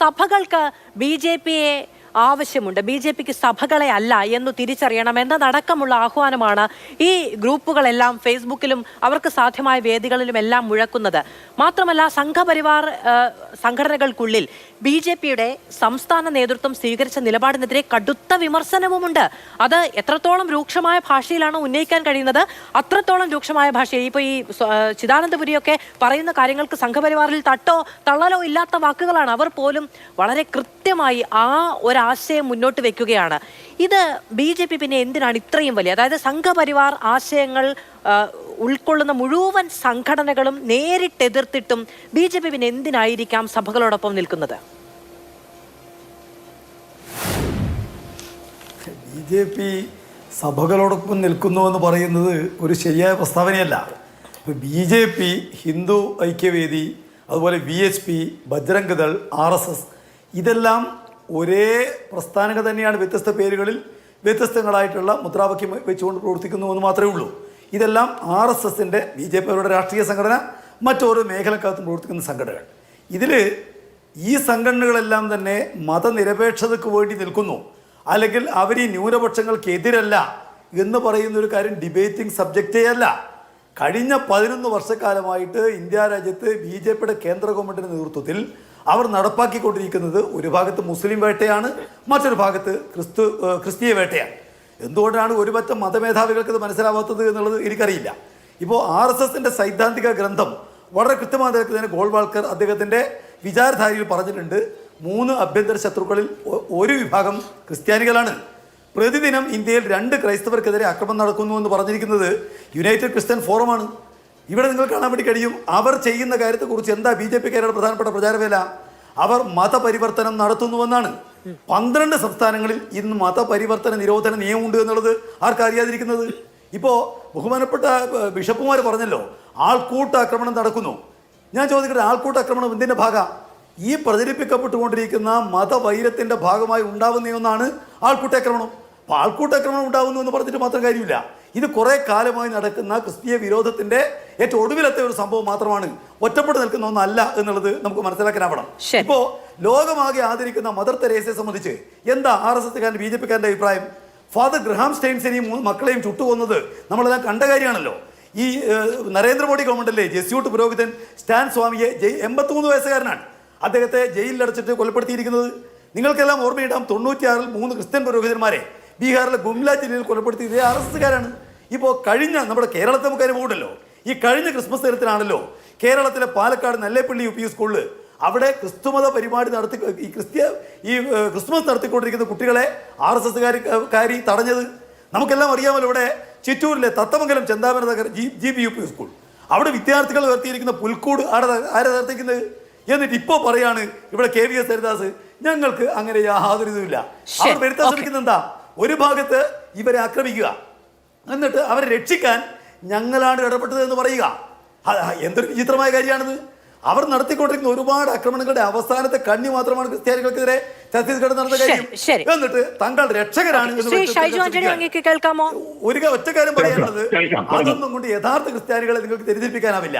സഭകൾക്ക് B J പിയെ ആവശ്യമുണ്ട്. B J പിക്ക് സഭകളെ അല്ല എന്ന് തിരിച്ചറിയണം എന്നതടക്കമുള്ള ആഹ്വാനമാണ് ഈ ഗ്രൂപ്പുകളെല്ലാം ഫേസ്ബുക്കിലും അവർക്ക് സാധ്യമായ വേദികളിലും എല്ലാം മുഴക്കുന്നത്. മാത്രമല്ല സംഘപരിവാർ സംഘടനകൾക്കുള്ളിൽ ബി ജെ പിയുടെ സംസ്ഥാന നേതൃത്വം സ്വീകരിച്ച നിലപാടിനെതിരെ കടുത്ത വിമർശനവുമുണ്ട്. അത് എത്രത്തോളം രൂക്ഷമായ ഭാഷയിലാണ് ഉന്നയിക്കാൻ കഴിയുന്നത് അത്രത്തോളം രൂക്ഷമായ ഭാഷ ഇപ്പോൾ ഈ ചിദാനന്ദപുരിയൊക്കെ പറയുന്ന കാര്യങ്ങൾക്ക് സംഘപരിവാറിൽ തട്ടോ തള്ളലോ ഇല്ലാത്ത വാക്കുകളാണ്. അവർ പോലും വളരെ കൃത്യമായി ആ ഒരാശയം മുന്നോട്ട് വെക്കുകയാണ്. ഇത് ബി ജെ പി പിന്നെ എന്തിനാണ് ഇത്രയും വലിയ? അതായത് സംഘപരിവാർ ആശയങ്ങൾ ഉൾക്കൊള്ളുന്ന മുഴുവൻ സംഘടനകളും നേരിട്ടെതിർത്തിട്ടും ബി ജെ പി പിന്നെ എന്തിനായിരിക്കാം സഭകളോടൊപ്പം നിൽക്കുന്നത്? ബി ജെ പി സഭകളോടൊപ്പം നിൽക്കുന്നു എന്ന് പറയുന്നത് ഒരു ശരിയായ പ്രസ്താവനയല്ല. B J P Hindu Aikyavedi അതുപോലെ V H P Bajrang Dal R S S ഇതെല്ലാം ഒരേ പ്രസ്ഥാനങ്ങൾ തന്നെയാണ് വ്യത്യസ്ത പേരുകളിൽ വ്യത്യസ്തങ്ങളായിട്ടുള്ള മുദ്രാവാക്യം വെച്ചുകൊണ്ട് പ്രവർത്തിക്കുന്നു എന്ന് മാത്രമേ ഉള്ളൂ. ഇതെല്ലാം ആർ എസ് എസിന്റെ ബി ജെ പി അവരുടെ രാഷ്ട്രീയ സംഘടന മറ്റോരോ മേഖലക്കകത്തും പ്രവർത്തിക്കുന്ന സംഘടനകൾ. ഇതിൽ ഈ സംഘടനകളെല്ലാം തന്നെ മതനിരപേക്ഷതയ്ക്ക് വേണ്ടി നിൽക്കുന്നു. അല്ലെങ്കിൽ അവർ ഈ ന്യൂനപക്ഷങ്ങൾക്കെതിരല്ല എന്ന് പറയുന്ന ഒരു കാര്യം ഡിബേറ്റിംഗ് സബ്ജക്റ്റേ അല്ല. കഴിഞ്ഞ പതിനൊന്ന് വർഷക്കാലമായിട്ട് ഇന്ത്യ രാജ്യത്ത് ബി ജെ പിയുടെ കേന്ദ്ര ഗവൺമെന്റിന്റെ നേതൃത്വത്തിൽ അവർ നടപ്പാക്കിക്കൊണ്ടിരിക്കുന്നത് ഒരു ഭാഗത്ത് മുസ്ലിം വേട്ടയാണ് മറ്റൊരു ഭാഗത്ത് ക്രിസ്തു ക്രിസ്തീയ വേട്ടയാണ്. എന്തുകൊണ്ടാണ് ഒരു പറ്റം മതമേധാവികൾക്ക് ഇത് മനസ്സിലാവാത്തത് എന്നുള്ളത് എനിക്കറിയില്ല. ഇപ്പോൾ ആർ എസ് എസിന്റെ സൈദ്ധാന്തിക ഗ്രന്ഥം വളരെ കൃത്യമായ നിലയ്ക്ക് ഗോൾവാൾക്കർ അദ്ദേഹത്തിന്റെ വിചാരധാരയിൽ പറഞ്ഞിട്ടുണ്ട്. മൂന്ന് അഭ്യന്തര ശത്രുക്കളിൽ ഒരു വിഭാഗം ക്രിസ്ത്യാനികളാണ്. പ്രതിദിനം ഇന്ത്യയിൽ രണ്ട് ക്രൈസ്തവർക്കെതിരെ ആക്രമണം നടക്കുന്നു എന്ന് പറഞ്ഞിരിക്കുന്നത് യുണൈറ്റഡ് ക്രിസ്ത്യൻ ഫോറമാണ്. ഇവിടെ നിങ്ങൾ കാണാൻ വേണ്ടി കഴിയും. അവർ ചെയ്യുന്ന കാര്യത്തെക്കുറിച്ച് എന്താ ബി ജെ പിക്കാരുടെ പ്രധാനപ്പെട്ട പ്രചാരവേല? അവർ മതപരിവർത്തനം നടത്തുന്നുവെന്നാണ്. പന്ത്രണ്ട് സംസ്ഥാനങ്ങളിൽ ഇന്ന് മതപരിവർത്തന നിരോധന നിയമമുണ്ട് എന്നുള്ളത് ആർക്കറിയാതിരിക്കുന്നത്? ഇപ്പോൾ ബഹുമാനപ്പെട്ട ബിഷപ്പുമാർ പറഞ്ഞല്ലോ ആൾക്കൂട്ട ആക്രമണം നടക്കുന്നു. ഞാൻ ചോദിക്കട്ടെ ആൾക്കൂട്ട ആക്രമണം എന്തിന്റെ ഭാഗം? ഈ പ്രചരിപ്പിക്കപ്പെട്ടുകൊണ്ടിരിക്കുന്ന മതവൈരത്തിന്റെ ഭാഗമായി ഉണ്ടാവുന്ന ഒന്നാണ് ആൾക്കൂട്ടാക്രമണം. അപ്പോൾ ആൾക്കൂട്ടാക്രമണം ഉണ്ടാകുന്നു എന്ന് പറഞ്ഞിട്ട് മാത്രം കാര്യമില്ല. ഇത് കുറേ കാലമായി നടക്കുന്ന ക്രിസ്തീയ വിരോധത്തിന്റെ ഏറ്റവും ഒടുവിലത്തെ ഒരു സംഭവം മാത്രമാണ് ഒറ്റപ്പെട്ട് നിൽക്കുന്ന ഒന്നല്ല എന്നുള്ളത് നമുക്ക് മനസ്സിലാക്കാനാവണം. ഇപ്പോ ഇപ്പോൾ ലോകമാകെ ആദരിക്കുന്ന മദർ തെരേസയെ സംബന്ധിച്ച് എന്താ ആർ എസ് എസ്കാരൻ ബി ജെ പിക്കാരന്റെ അഭിപ്രായം? ഫാദർ ഗ്രഹാം സ്റ്റെയിൻസിനെയും മൂന്ന് മക്കളെയും ചുട്ടുകൊന്നത് നമ്മളെല്ലാം കണ്ട കാര്യമാണല്ലോ. ഈ നരേന്ദ്രമോദി ഗവൺമെന്റല്ലേ ജെസ്യൂട്ട് പുരോഹിതൻ സ്റ്റാൻ സ്വാമിയെ ജയ് എൺപത്തിമൂന്ന് വയസ്സുകാരനാണ്. അദ്ദേഹത്തെ ജയിലിലടച്ചിട്ട് കൊലപ്പെടുത്തിയിരിക്കുന്നത്. നിങ്ങൾക്കെല്ലാം ഓർമ്മയിടാം തൊണ്ണൂറ്റിയാറിൽ മൂന്ന് ക്രിസ്ത്യൻ പുരോഹിതന്മാരെ. ബീഹാറിലെ ഗുംല ജില്ലയിൽ കൊലപ്പെടുത്തിയത് ആർ എസ് എസ്സുകാരാണ് ഇപ്പോൾ കഴിഞ്ഞ നമ്മുടെ കേരളത്തെ നമുക്ക് അനുഭവമുണ്ടല്ലോ ഈ കഴിഞ്ഞ ക്രിസ്മസ് ദിനത്തിലാണല്ലോ കേരളത്തിലെ പാലക്കാട് നല്ലേപ്പള്ളി യു പി സ്കൂളിൽ അവിടെ ക്രിസ്തുമത പരിപാടി നടത്തി ഈ ക്രിസ്ത്യ ഈ ക്രിസ്മസ് നടത്തിക്കൊണ്ടിരിക്കുന്ന കുട്ടികളെ ആർ എസ് എസ്കാരി തടഞ്ഞത്. നമുക്കെല്ലാം അറിയാമല്ലോ ഇവിടെ ചിറ്റൂരിലെ Thathamangalam Chenthamara Nagar G G B U P school. അവിടെ വിദ്യാർത്ഥികൾ ഉയർത്തിയിരിക്കുന്ന പുൽക്കൂട് ആടെ ആരെ നിർത്തിക്കുന്നത് എന്നിട്ട് ഇപ്പോൾ പറയാണ് ഇവിടെ കെ വി എസ് ഹരിദാസ് ഞങ്ങൾക്ക് അങ്ങനെ യാതൊരു ഇതുമില്ല അവർ വരുത്താൻ ശ്രമിക്കുന്നത് എന്താ ഒരു ഭാഗത്ത് ഇവരെ ആക്രമിക്കുക. എന്നിട്ട് അവരെ രക്ഷിക്കാൻ ഞങ്ങളാണ് ഇടപെട്ടത് എന്ന് പറയുക. എന്തൊരു വിചിത്രമായ കാര്യമാണിത്. അവർ നടത്തിക്കൊണ്ടിരിക്കുന്ന ഒരുപാട് ആക്രമണങ്ങളുടെ അവസാനത്തെ കണ്ണി മാത്രമാണ് ക്രിസ്ത്യാനികൾക്കെതിരെ ഛത്തീസ്ഗഡ് നടന്ന കാര്യം. എന്നിട്ട് തങ്ങൾ രക്ഷകരാണ് ഒരു ഒറ്റക്കാരും ഒറ്റ കാര്യം പറയാനുള്ളത് അതൊന്നും കൊണ്ട് യഥാർത്ഥ ക്രിസ്ത്യാനികളെ നിങ്ങൾക്ക് തെറ്റിദ്ധരിപ്പിക്കാനാവില്ല.